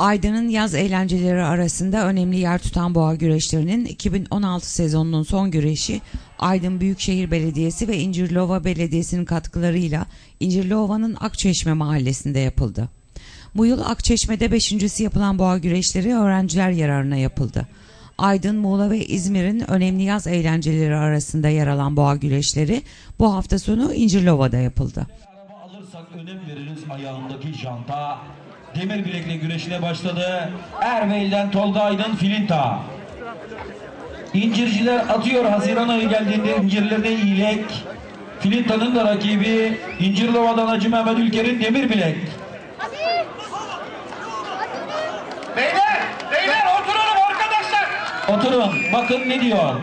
Aydın'ın yaz eğlenceleri arasında önemli yer tutan boğa güreşlerinin 2016 sezonunun son güreşi Aydın Büyükşehir Belediyesi ve İncirlova Belediyesi'nin katkılarıyla İncirlova'nın Akçeşme mahallesinde yapıldı. Bu yıl Akçeşme'de beşincisi yapılan boğa güreşleri öğrenciler yararına yapıldı. Aydın, Muğla ve İzmir'in önemli yaz eğlenceleri arasında yer alan boğa güreşleri bu hafta sonu İncirlova'da yapıldı. Araba alırsak önem veririz ayağındaki janta. Demir bilekle güreşine başladı. Erbeyli'den Tolga Aydın Filinta. İncirciler atıyor Haziran ayı geldiğinde incirlerine iyilek. Filinta'nın da rakibi İncirlova'dan Hacı Mehmet Ülker'in demir bilek. Beyler, beyler oturalım arkadaşlar. Oturun bakın ne diyor.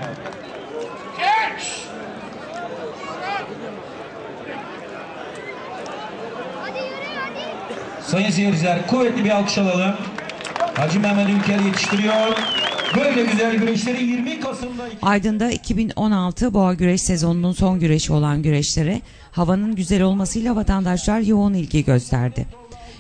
Sayın seyirciler kuvvetli bir alkış alalım. Hacı Mehmet Ülker yetiştiriyor. Böyle güzel güreşleri 20 Kasım'da Aydın'da 2016 boğa güreş sezonunun son güreşi olan güreşlere havanın güzel olmasıyla vatandaşlar yoğun ilgi gösterdi.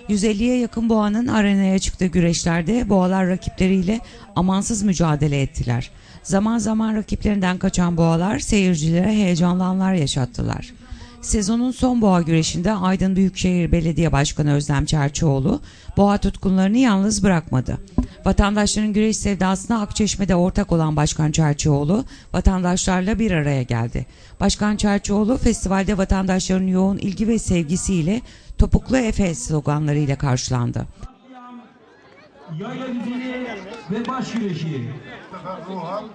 150'ye yakın boğanın arenaya çıktığı güreşlerde boğalar rakipleriyle amansız mücadele ettiler. Zaman zaman rakiplerinden kaçan boğalar seyircilere heyecanlı anlar yaşattılar. Sezonun son boğa güreşinde Aydın Büyükşehir Belediye Başkanı Özlem Çerçioğlu boğa tutkunlarını yalnız bırakmadı. Vatandaşların güreş sevdasına Akçeşme'de ortak olan Başkan Çerçioğlu vatandaşlarla bir araya geldi. Başkan Çerçioğlu festivalde vatandaşların yoğun ilgi ve sevgisiyle Topuklu Efe sloganlarıyla karşılandı. Yayla düzeni ve baş güreşi. sefer ruhan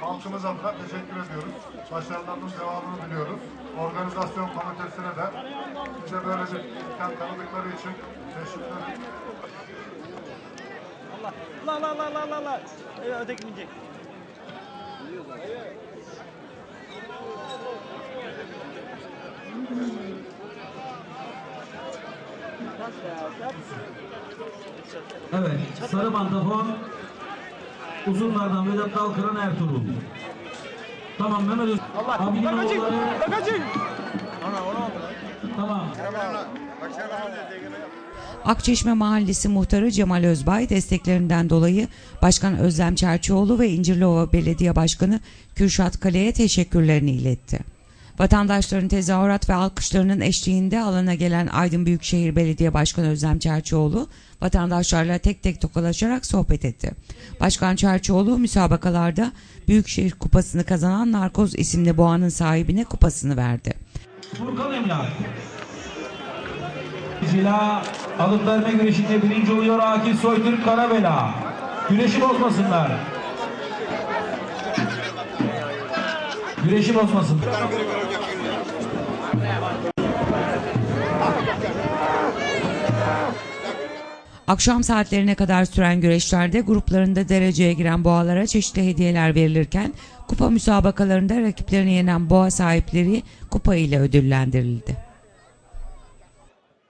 halkımız adına teşekkür ediyoruz. Başarılarının devamını diliyoruz. Organizasyon komitesine de bize böyle bir imkan tanıdıkları için teşekkür ederim. La la la la la la. Öteki binecek. Evet, sarı mantafon. Uzunlardan Vedat Dalkıran Ertuğrul. Tamam Mehmet Öz... Abinin oğulları. Tamam. Akçeşme Mahallesi Muhtarı Cemal Özbay desteklerinden dolayı Başkan Özlem Çerçioğlu ve İncirlova Belediye Başkanı Kürşat Kale'ye teşekkürlerini iletti. Vatandaşların tezahürat ve alkışlarının eşliğinde alana gelen Aydın Büyükşehir Belediye Başkanı Özlem Çerçioğlu vatandaşlarla tek tek tokalaşarak sohbet etti. Başkan Çerçioğlu müsabakalarda Büyükşehir Kupası'nı kazanan Narkoz isimli boğanın sahibine kupasını verdi. Furkan Emlak. Zila alıp verme birinci oluyor Akif Soytürk Karabela. Güreşi bozmasınlar. Güreşi bozmasınlar. Akşam saatlerine kadar süren güreşlerde gruplarında dereceye giren boğalara çeşitli hediyeler verilirken kupa müsabakalarında rakiplerini yenen boğa sahipleri kupa ile ödüllendirildi.